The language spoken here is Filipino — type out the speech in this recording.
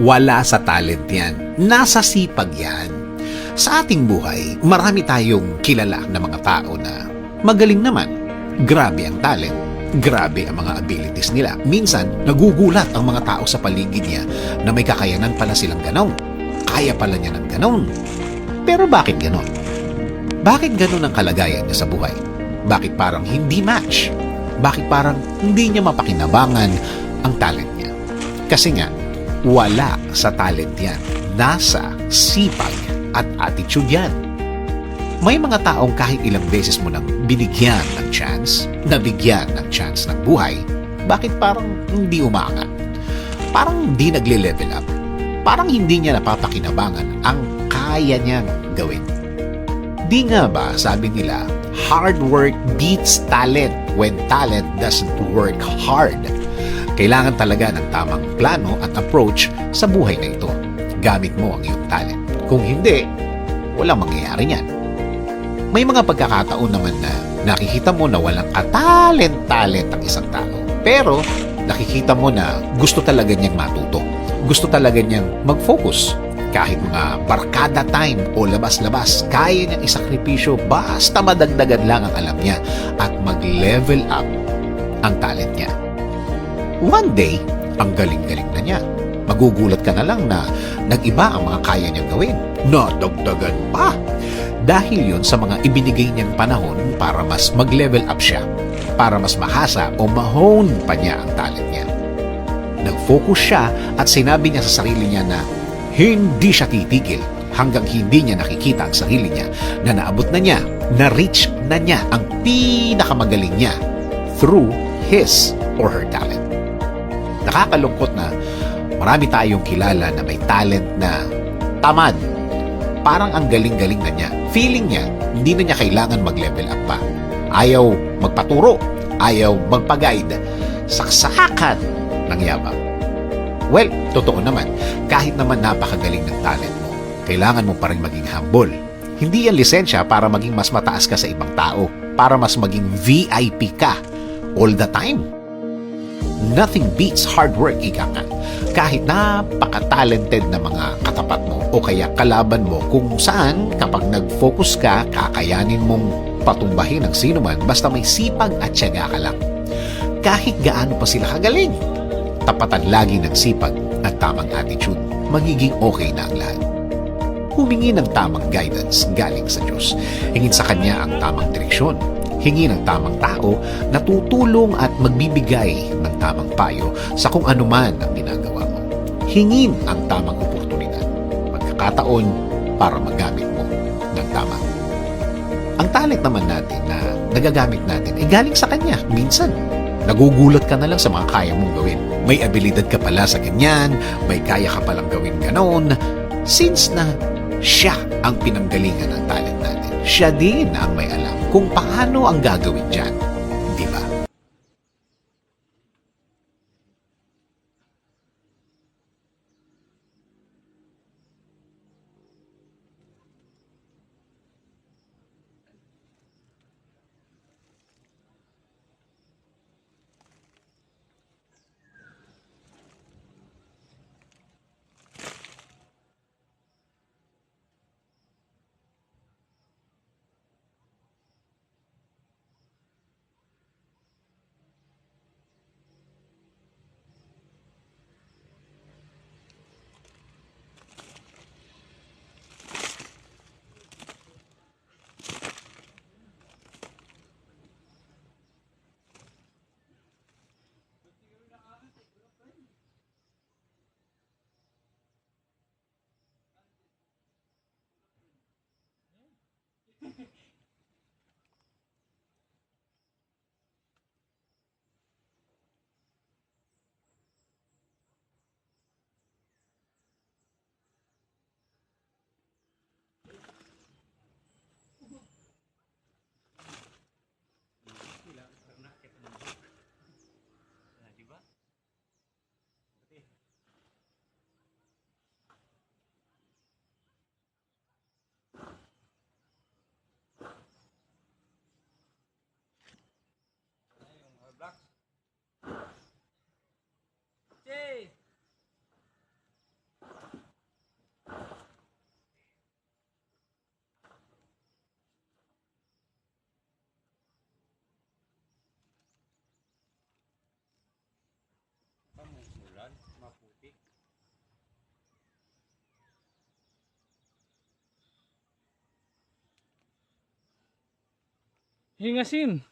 Wala sa talent yan. Nasa sipag yan. Sa ating buhay, marami tayong kilala na mga tao na magaling naman. Grabe ang talent. Grabe ang mga abilities nila. Minsan, nagugulat ang mga tao sa paligid niya na may kakayanan pala silang ganon. Kaya pala niya ng ganon. Pero bakit ganon? Bakit ganon ang kalagayan niya sa buhay? Bakit parang hindi match? Bakit parang hindi niya mapakinabangan ang talent niya? Kasi nga, wala sa talent yan. Nasa sipag at attitude yan. May mga taong kahit ilang beses mo nang binigyan ng chance, nabigyan ng chance ng buhay, bakit parang hindi umaangat? Parang hindi nagle-level up. Parang hindi niya napapakinabangan ang kaya niyang gawin. Di nga ba, sabi nila, hard work beats talent when talent doesn't work hard. Kailangan talaga ng tamang plano at approach sa buhay na ito. Gamit mo ang iyong talent. Kung hindi, walang mangyayari niyan. May mga pagkakataon naman na nakikita mo na walang katalent-talent ang isang tao. Pero nakikita mo na gusto talaga niyang matuto. Gusto talaga niyang mag-focus. Kahit mga barkada time o labas-labas, kaya niyang isakripisyo basta madagdagan lang ang alam niya at mag-level up ang talent niya. One day, ang galing-galing na niya. Magugulat ka na lang na nag-iba ang mga kaya niyang gawin. Nadagdagan pa! Dahil yon sa mga ibinigay niyang panahon para mas mag-level up siya, para mas mahasa o mahone pa niya ang talent niya. Nag-focus siya at sinabi niya sa sarili niya na hindi siya titigil hanggang hindi niya nakikita ang sarili niya na naabot na niya, na-reach na niya ang pinakamagaling niya through his or her talent. Nakakalungkot na marami tayong kilala na may talent na tamad. Parang ang galing-galing na niya. Feeling niya, hindi na niya kailangan mag-level up pa. Ayaw magpaturo, ayaw magpag-guide. Saksakan ng yabang. Well, totoo naman, kahit naman napakagaling ng talent mo, kailangan mo pa rin maging humble. Hindi yan lisensya para maging mas mataas ka sa ibang tao, para mas maging VIP ka all the time. Nothing beats hard work, ika nga. Kahit napaka-talented na mga katapat mo o kaya kalaban mo kung saan kapag nag-focus ka, kakayanin mong patumbahin ang sino man basta may sipag at tiyaga ka lang. Kahit gaano pa sila kagaling, tapatan lagi ng sipag at tamang attitude, magiging okay na ang lahat. Humingi ng tamang guidance galing sa Diyos. Hingin sa Kanya ang tamang direksyon. Hingi ng tamang tao na tutulong at magbibigay ng tamang payo sa kung ano man ang ginagawa mo. Hingin ang tamang oportunidad, magkakataon para magamit mo ng tama. Ang talent naman natin na nagagamit natin ay galing sa Kanya minsan. Nagugulat ka na lang sa mga kaya mong gawin. May abilidad ka pala sa ganyan, may kaya ka palang gawin ganon. Since na siya ang pinanggalingan ng talent natin, siya din ang may alam kung paano ang gagawin dyan. Hingasin.